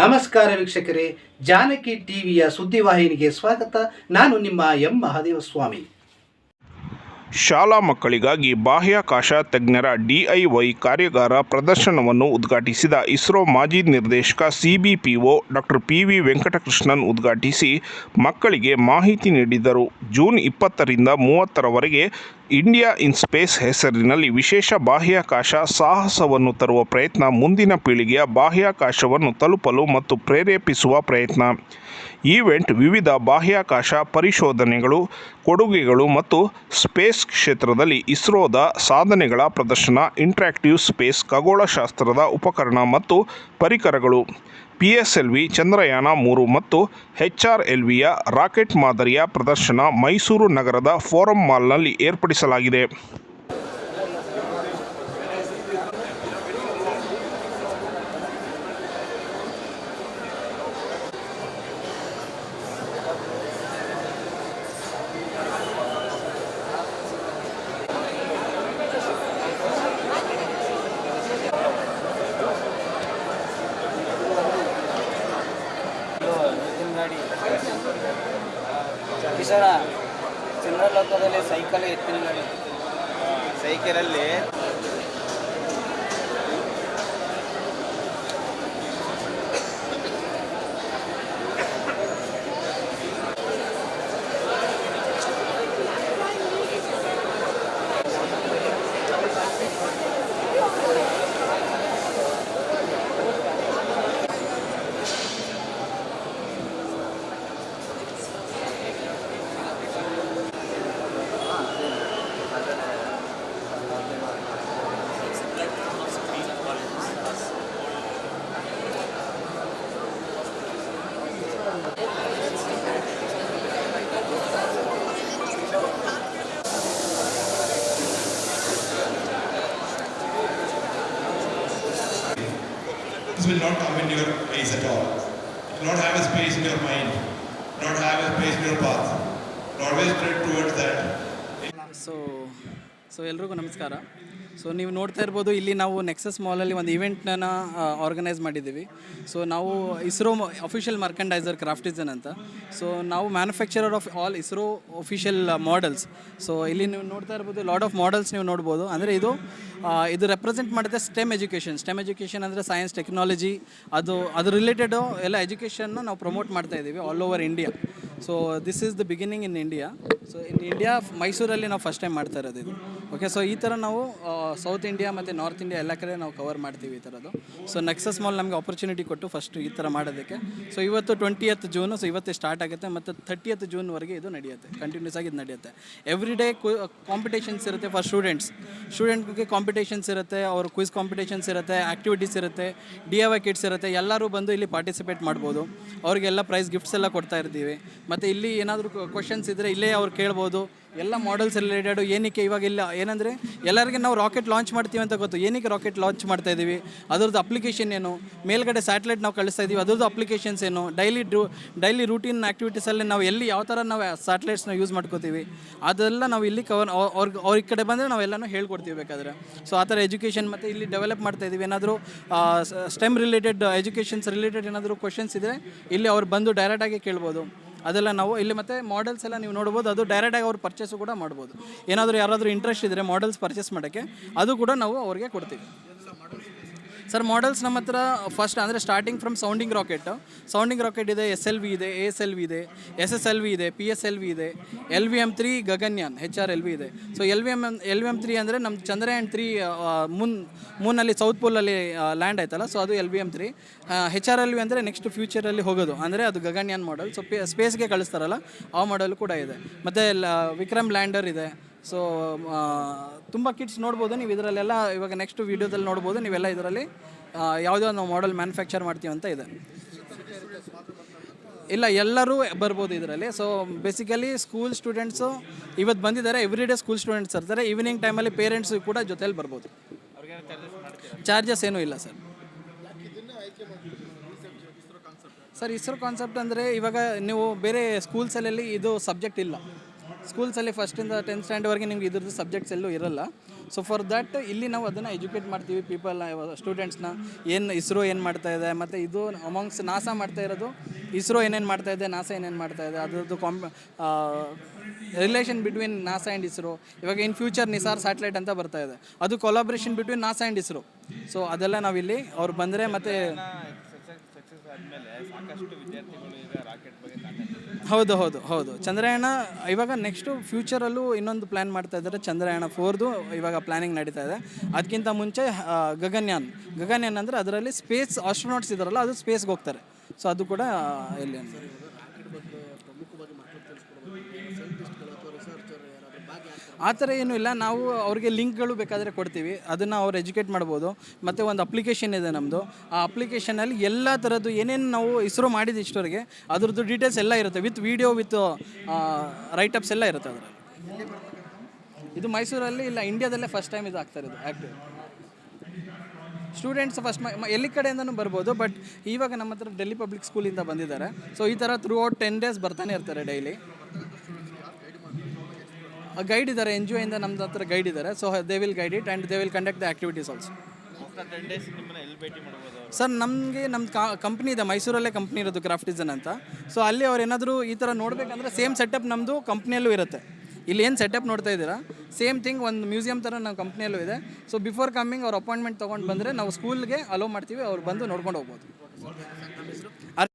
ನಮಸ್ಕಾರ ವೀಕ್ಷಕರೇ, ಜಾನಕಿ ಟಿವಿಯ ಸುದ್ದಿವಾಹಿನಿಗೆ ಸ್ವಾಗತ. ನಾನು ನಿಮ್ಮ ಎಂ. ಮಹಾದೇವ ಸ್ವಾಮಿ ಶಾಲಾ ಮಕ್ಕಳಿಗಾಗಿ ಬಾಹ್ಯಾಕಾಶ ತಜ್ಞರ ಡಿಐವೈ ಕಾರ್ಯಾಗಾರ ಪ್ರದರ್ಶನವನ್ನು ಉದ್ಘಾಟಿಸಿದ ಇಸ್ರೋ ಮಾಜಿ ನಿರ್ದೇಶಕ CBPO doctor P V Venkatakrishnan ಉದ್ಘಾಟಿಸಿ ಮಕ್ಕಳಿಗೆ ಮಾಹಿತಿ ನೀಡಿದರು. ಜೂನ್ ಇಪ್ಪತ್ತರಿಂದ ಮೂವತ್ತರವರೆಗೆ ಇಂಡಿಯಾ ಇನ್ ಸ್ಪೇಸ್ ಹೆಸರಿನಲ್ಲಿ ವಿಶೇಷ ಬಾಹ್ಯಾಕಾಶ ಸಾಹಸವನ್ನು ತರುವ ಪ್ರಯತ್ನ ಮುಂದಿನ ಪೀಳಿಗೆಯ ಬಾಹ್ಯಾಕಾಶವನ್ನು ತಲುಪಲು ಮತ್ತು ಪ್ರೇರೇಪಿಸುವ ಪ್ರಯತ್ನ. ಈವೆಂಟ್ ವಿವಿಧ ಬಾಹ್ಯಾಕಾಶ ಪರಿಶೋಧನೆಗಳು, ಕೊಡುಗೆಗಳು ಮತ್ತು ಸ್ಪೇಸ್ ಕ್ಷೇತ್ರದಲ್ಲಿ ಇಸ್ರೋದ ಸಾಧನೆಗಳ ಪ್ರದರ್ಶನ, ಇಂಟ್ರಾಕ್ಟಿವ್ ಸ್ಪೇಸ್ ಖಗೋಳಶಾಸ್ತ್ರದ ಉಪಕರಣ ಮತ್ತು ಪರಿಕರಗಳು. ಪಿ ಚಂದ್ರಯಾನ ಮೂರು ಮತ್ತು ಎಚ್ ಆರ್ ಎಲ್ ವಿಯ ರಾಕೆಟ್ ಮಾದರಿಯ ಪ್ರದರ್ಶನ ಮೈಸೂರು ನಗರದ ಫೋರಂ ಮಾಲ್ನಲ್ಲಿ ಏರ್ಪಡಿಸಲಾಗಿದೆ ನಿತಿನ್ ಗಾಡಿ ಕಿಶೋರ ಚಂದ್ರಲೋಕದಲ್ಲಿ ಸೈಕಲ್ ಎತ್ತಿನ ಗಾಡಿ. ಸೈಕಲಲ್ಲಿ will not come in your face at all. It will not have a space in your mind, not have a space in your path. Will always tread towards that. So so ಎಲ್ರಿಗೂ ನಮಸ್ಕಾರ. So ನೀವು ನೋಡ್ತಾ ಇರ್ಬೋದು, ಇಲ್ಲಿ ನಾವು nexus ಮಾಲಲ್ಲಿ ಒಂದು ಇವೆಂಟ್ನ organise ಮಾಡಿದ್ದೀವಿ. So ನಾವು ಇಸ್ರೋ ಅಫಿಷಿಯಲ್ ಮರ್ಕಂಡೈಸರ್ ಕ್ರಾಫ್ಟಿಸನ್ ಅಂತ. ಸೊ ನಾವು manufacturer of all ISRO official models so ಇಲ್ಲಿ ನೀವು ನೋಡ್ತಾ ಇರ್ಬೋದು ಲಾಟ್ ಆಫ್ ಮಾಡೆಲ್ಸ್ ನೀವು ನೋಡ್ಬೋದು. ಅಂದರೆ ಇದು ಇದು ರೆಪ್ರೆಸೆಂಟ್ ಮಾಡುತ್ತೆ ಸ್ಟೆಮ್ ಎಜುಕೇಷನ್ ಸ್ಟೆಮ್ ಎಜುಕೇಷನ್ ಅಂದರೆ ಸೈನ್ಸ್ ಟೆಕ್ನಾಲಜಿ ಅದು ಅದು ರಿಲೇಟೆಡು ಎಲ್ಲ ಎಜುಕೇಷನ್ನ ನಾವು ಪ್ರಮೋಟ್ ಮಾಡ್ತಾ ಇದ್ದೀವಿ all over India so this is the beginning in India so in India ಮೈಸೂರಲ್ಲಿ ನಾವು ಫಸ್ಟ್ ಟೈಮ್ ಮಾಡ್ತಾ ಇರೋದು ಇದು. ಓಕೆ ಸೊ ಈ ಥರ ನಾವು ಸೌತ್ ಇಂಡಿಯಾ ಮತ್ತು ನಾರ್ತ್ ಇಂಡಿಯಾ ಎಲ್ಲ ಕಡೆ ನಾವು ಕವರ್ ಮಾಡ್ತೀವಿ ಈ ಥರದ್ದು ಸೊ ನೆಕ್ಸಸ್ ಮಾಲ್ ನಮಗೆ ಆಪರ್ಚುನಿಟಿ ಕೊಟ್ಟು ಫಸ್ಟ್ ಈ ಥರ ಮಾಡೋದಕ್ಕೆ. ಸೊ ಇವತ್ತು ಟ್ವೆಂಟಿಯತ್ ಜೂನು ಸೊ ಇವತ್ತೇ ಸ್ಟಾರ್ಟ್ ಆಗುತ್ತೆ ಮತ್ತು ಥರ್ಟಿಯತ್ ಜೂನ್ವರೆಗೆ ಇದು ನಡೆಯುತ್ತೆ. ಕಂಟಿನ್ಯೂಸ್ ಆಗಿ ಇದು ನಡೆಯುತ್ತೆ. ಎವ್ರಿ ಡೇ ಕಾಂಪಿಟೇಷನ್ಸ್ ಇರುತ್ತೆ ಫಾರ್ ಸ್ಟೂಡೆಂಟ್ಸ್ ಸ್ಟೂಡೆಂಟ್ಗೆ ಕಾಂಪಿಟೇಷನ್ಸ್ ಇರುತ್ತೆ, ಅವ್ರ ಕ್ವಿಸ್ ಕಾಂಪಿಟೇಷನ್ಸ್ ಇರುತ್ತೆ ಆ್ಯಕ್ಟಿವಿಟೀಸ್ ಇರುತ್ತೆ ಡಿ ಎ ವೈ ಕಿಟ್ಸ್ ಇರುತ್ತೆ. ಎಲ್ಲರೂ ಬಂದು ಇಲ್ಲಿ ಪಾರ್ಟಿಸಿಪೇಟ್ ಮಾಡ್ಬೋದು. ಅವ್ರಿಗೆಲ್ಲ ಪ್ರೈಸ್ ಗಿಫ್ಟ್ಸ್ ಎಲ್ಲ ಕೊಡ್ತಾ ಇರ್ತೀವಿ. ಮತ್ತು ಇಲ್ಲಿ ಏನಾದರೂ ಕ್ವಶನ್ಸ್ ಇದ್ದರೆ ಇಲ್ಲೇ ಅವ್ರು ಕೇಳ್ಬೋದು. ಎಲ್ಲ ಮಾಡೆಲ್ಸ್ ರಿಲೇಟೆಡು ಏನಕ್ಕೆ ಇವಾಗ ಇಲ್ಲ, ಏನಂದರೆ ಎಲ್ಲರಿಗೆ ನಾವು ರಾಕೆಟ್ ಲಾಂಚ್ ಮಾಡ್ತೀವಿ ಅಂತ ಗೊತ್ತು. ಏನಕ್ಕೆ ರಾಕೆಟ್ ಲಾಂಚ್ ಮಾಡ್ತಾ ಇದ್ದೀವಿ ಅದ್ರದ್ದು ಅಪ್ಲಿಕೇಶನ್ ಏನು? ಮೇಲ್ಗಡೆ ಸ್ಯಾಟಲೈಟ್ ನಾವು ಕಳಿಸ್ತಾ ಇದ್ದೀವಿ ಅದ್ರದ್ದು ಅಪ್ಲಿಕೇಶನ್ಸ್ ಏನು? ಡೈಲಿ ಡ್ರೂ ಡೈಲಿ ರೂಟೀನ್ ಆ್ಯಕ್ಟಿವಿಟೀಸಲ್ಲಿ ನಾವು ಎಲ್ಲಿ ಯಾವ ಥರ ನಾವು ಸ್ಯಾಟಲೈಟ್ಸ್ನ ಯೂಸ್ ಮಾಡ್ಕೋತೀವಿ? ಅದೆಲ್ಲ ನಾವು ಇಲ್ಲಿ ಕವರ್ ಅವ್ರಿಗೆ, ಅವ್ರ ಈ ಕಡೆ ಬಂದರೆ ನಾವೆಲ್ಲನೂ ಹೇಳ್ಕೊಡ್ತೀವಿ ಬೇಕಾದರೆ. ಸೊ ಆ ಥರ ಎಜುಕೇಷನ್ ಮತ್ತು ಇಲ್ಲಿ ಡೆವಲಪ್ ಮಾಡ್ತಾ ಇದ್ದೀವಿ ಏನಾದರೂ ಸ್ಟೆಮ್ ರಿಲೇಟೆಡ್ ಎಜುಕೇಷನ್ಸ್ ರಿಲೇಟೆಡ್ ಏನಾದರೂ ಕ್ವಶನ್ಸ್ ಇದ್ದರೆ ಇಲ್ಲಿ ಅವ್ರು ಬಂದು ಡೈರೆಕ್ಟಾಗಿ ಕೇಳ್ಬೋದು. ಅದೆಲ್ಲ ನಾವು ಇಲ್ಲಿ ಮತ್ತೆ ಮಾಡೆಲ್ಸ್ ಎಲ್ಲ ನೀವು ನೋಡ್ಬೋದು. ಅದು ಡೈರೆಕ್ಟಾಗಿ ಅವ್ರು ಪರ್ಚೇಸು ಕೂಡ ಮಾಡ್ಬೋದು. ಏನಾದರೂ ಯಾರಾದರೂ ಇಂಟ್ರೆಸ್ಟ್ ಇದ್ದರೆ ಮಾಡೆಲ್ಸ್ ಪರ್ಚೇಸ್ ಮಾಡೋಕ್ಕೆ, ಅದು ಕೂಡ ನಾವು ಅವ್ರಿಗೆ ಕೊಡ್ತೀವಿ. ಸರ್ ಮಾಡೆಲ್ಸ್ ನಮ್ಮ ಹತ್ರ ಫಸ್ಟ್ ಅಂದರೆ starting from sounding rocket sounding rocket ಇದೆ ಎಸ್ ಎಲ್ ವಿ ಇದೆ ಎ ಎಸ್ ಎಲ್ ವಿ ಇದೆ ಎಸ್ ಎಸ್ ಎಲ್ ವಿ ಇದೆ ಪಿ ಎಸ್ ಎಲ್ ವಿ ಇದೆ L V M three Gaganyaan H R L V ಇದೆ so L V M L V M three ಅಂದರೆ ನಮ್ಮ Chandrayaan three moon ಮೂನಲ್ಲಿ south ಪೋಲಲ್ಲಿ land ಆಯ್ತಲ್ಲ so ಅದು L V M three H R L V ಅಂದರೆ next ಫ್ಯೂಚರಲ್ಲಿ ಹೋಗೋದು ಅಂದರೆ ಅದು ಗಗನ್ಯಾನ್ ಮಾಡೆಲ್ ಸೊ ಸ್ಪೇಸ್ಗೆ ಕಳಿಸ್ತಾರಲ್ಲ ಆ ಮಾಡಲ್ ಕೂಡ ಇದೆ ಮತ್ತು ವಿಕ್ರಮ್ ಲ್ಯಾಂಡರ್ ಇದೆ ಸೊ ತುಂಬ ಕಿಟ್ಸ್ ನೋಡ್ಬೋದು, ನೀವು ಇದರಲ್ಲೆಲ್ಲ ಇವಾಗ ನೆಕ್ಸ್ಟ್ ವೀಡಿಯೋದಲ್ಲಿ ನೋಡ್ಬೋದು, ನೀವೆಲ್ಲ ಇದರಲ್ಲಿ ಯಾವುದೋ ನಾವು ಮಾಡೆಲ್ ಮ್ಯಾನುಫ್ಯಾಕ್ಚರ್ ಮಾಡ್ತೀವಿ ಅಂತ ಇದೆ. ಇಲ್ಲ, ಎಲ್ಲರೂ ಬರ್ಬೋದು ಇದರಲ್ಲಿ. ಸೊ ಬೇಸಿಕಲಿ ಸ್ಕೂಲ್ ಸ್ಟೂಡೆಂಟ್ಸು ಇವತ್ತು ಬಂದಿದ್ದಾರೆ ಎವ್ರಿ ಡೇ ಸ್ಕೂಲ್ ಸ್ಟೂಡೆಂಟ್ಸ್ ಇರ್ತಾರೆ ಈವ್ನಿಂಗ್ ಟೈಮಲ್ಲಿ ಪೇರೆಂಟ್ಸ್ ಕೂಡ ಜೊತೆಯಲ್ಲಿ ಬರ್ಬೋದು. ಚಾರ್ಜಸ್ ಏನೂ ಇಲ್ಲ ಸರ್ ಸರ್ ಇಸ್ರೋ ಕಾನ್ಸೆಪ್ಟ್ ಅಂದರೆ ಇವಾಗ ನೀವು ಬೇರೆ ಸ್ಕೂಲ್ಸಲ್ಲಿ ಇದು ಸಬ್ಜೆಕ್ಟ್ ಇಲ್ಲ. ಸ್ಕೂಲ್ಸಲ್ಲಿ ಫಸ್ಟಿಂದ ಟೆಂತ್ ಸ್ಟ್ಯಾಂಡರ್ಡ್ವರೆಗೆ ನಿಮ್ಗೆ ಇದ್ರದ್ದು ಸಬ್ಜೆಕ್ಟ್ಸ್ ಎಲ್ಲೂ ಇರಲ್ಲ. ಸೊ ಫಾರ್ ದಟ್ ಇಲ್ಲಿ ನಾವು ಅದನ್ನು ಎಜುಕೇಟ್ ಮಾಡ್ತೀವಿ ಪೀಪಲ್ ಸ್ಟೂಡೆಂಟ್ಸ್ನ ಏನು ಇಸ್ರೋ ಏನು ಮಾಡ್ತಾ ಇದೆ, ಮತ್ತು ಇದು ಅಮಾಂಗ್ಸ್ ನಾಸಾ ಮಾಡ್ತಾ ಇರೋದು, ಇಸ್ರೋ ಏನೇನು ಮಾಡ್ತಾ ಇದೆ ನಾಸಾ ಏನೇನು ಮಾಡ್ತಾ ಇದೆ, ಅದರದ್ದು ಕಾಂಪ್ relation between NASA and ISRO. ಇವಾಗ ಇನ್ ಫ್ಯೂಚರ್ ನಿಸಾರ್ ಸ್ಯಾಟಲೈಟ್ ಅಂತ ಬರ್ತಾ ಇದೆ. ಅದು collaboration between NASA and ISRO. So ಅದೆಲ್ಲ ನಾವಿಲ್ಲಿ ಅವ್ರು ಬಂದರೆ ಮತ್ತು ಹೌದು ಹೌದು ಹೌದು. ಚಂದ್ರಯಾನ, ಇವಾಗ ನೆಕ್ಸ್ಟು ಫ್ಯೂಚರಲ್ಲೂ ಇನ್ನೊಂದು ಪ್ಲ್ಯಾನ್ ಮಾಡ್ತಾ ಇದ್ದಾರೆ ಚಂದ್ರಯಾನ ಫೋರ್ದು ಇವಾಗ ಪ್ಲ್ಯಾನಿಂಗ್ ನಡೀತಾ ಇದೆ. ಅದಕ್ಕಿಂತ ಮುಂಚೆ ಗಗನ್ಯಾನ್. ಗಗನ್ಯಾನ್ ಅಂದರೆ ಅದರಲ್ಲಿ ಸ್ಪೇಸ್ ಆಸ್ಟ್ರೋನಾಟ್ಸ್ ಇದ್ದಾರಲ್ಲ, ಅದು ಸ್ಪೇಸ್ಗೆ ಹೋಗ್ತಾರೆ. ಸೊ ಅದು ಕೂಡ ಇಲ್ಲಿ ಆ ಥರ ಏನೂ ಇಲ್ಲ. ನಾವು ಅವ್ರಿಗೆ ಲಿಂಕ್ಗಳು ಬೇಕಾದರೆ ಕೊಡ್ತೀವಿ. ಅದನ್ನು ಅವ್ರು ಎಜುಕೇಟ್ ಮಾಡ್ಬೋದು. ಮತ್ತು ಒಂದು ಅಪ್ಲಿಕೇಶನ್ ಇದೆ ನಮ್ಮದು ಆ ಅಪ್ಲಿಕೇಶನಲ್ಲಿ ಎಲ್ಲ ಥರದ್ದು ಏನೇನು ನಾವು ಇಸ್ರೋ ಮಾಡಿದ್ದು ಇಷ್ಟವರೆಗೆ ಅದ್ರದ್ದು ಡೀಟೇಲ್ಸ್ ಎಲ್ಲ ಇರುತ್ತೆ. ವಿತ್ ವಿಡಿಯೋ, ವಿತ್ ರೈಟಪ್ಸ್ ಎಲ್ಲ ಇರುತ್ತೆ ಅದರಲ್ಲಿ. ಇದು ಮೈಸೂರಲ್ಲಿ ಇಲ್ಲ, ಇಂಡಿಯಾದಲ್ಲೇ ಫಸ್ಟ್ ಟೈಮ್ ಇದು ಆಗ್ತಾ ಇರೋದು ಆ್ಯಕ್ಟಿವ್ ಸ್ಟೂಡೆಂಟ್ಸ್ ಫಸ್ಟ್ ಎಲ್ಲಿ ಕಡೆಯಿಂದನೂ ಬರ್ಬೋದು ಬಟ್ ಇವಾಗ ನಮ್ಮ ಹತ್ರ ಡೆಲ್ಲಿ ಪಬ್ಲಿಕ್ ಸ್ಕೂಲಿಂದ ಬಂದಿದ್ದಾರೆ. ಸೊ ಈ ಥರ ಥ್ರೂ ಔಟ್ ಟೆನ್ ಡೇಸ್ ಬರ್ತಾನೆ ಇರ್ತಾರೆ ಡೈಲಿ ಗೈಡ್ ಇದ್ದಾರೆ ಎನ್ ಜಿ ಒಯಿಂದ ನಮ್ದು ಹತ್ರ ಗೈಡ್ ಇದ್ದಾರೆ so they will guide it and they will conduct the activities also sir ನಮಗೆ ನಮ್ಮ ಕಾ ಕಂಪ್ನಿ ಇದೆ, ಮೈಸೂರಲ್ಲೇ ಕಂಪ್ನಿ ಇರೋದು ಕ್ರಾಫ್ಟ್ ಡಿಸೈನ್ ಅಂತ. ಸೊ ಅಲ್ಲಿ ಅವ್ರು ಏನಾದರೂ ಈ ಥರ ನೋಡಬೇಕಂದ್ರೆ ಸೇಮ್ ಸೆಟಪ್ ನಮ್ಮದು ಕಂಪ್ನಿಯಲ್ಲೂ ಇರುತ್ತೆ. ಇಲ್ಲಿ ಏನು ಸೆಟಪ್ ನೋಡ್ತಾ ಇದ್ದೀರಾ? ಸೇಮ್ ಥಿಂಗ್ ಒಂದು ಮ್ಯೂಸಿಯಂ ಥರ ನಮ್ಮ ಕಂಪ್ನಿಯಲ್ಲೂ ಇದೆ. ಸೊ ಬಿಫೋರ್ ಕಮ್ಮಿಂಗ್ ಅವ್ರ ಅಪಾಯಿಂಟ್ಮೆಂಟ್ ತೊಗೊಂಡು ಬಂದರೆ ನಾವು ಸ್ಕೂಲ್ಗೆ ಅಲೋ ಮಾಡ್ತೀವಿ, ಅವ್ರು ಬಂದು ನೋಡ್ಕೊಂಡು ಹೋಗ್ಬೋದು.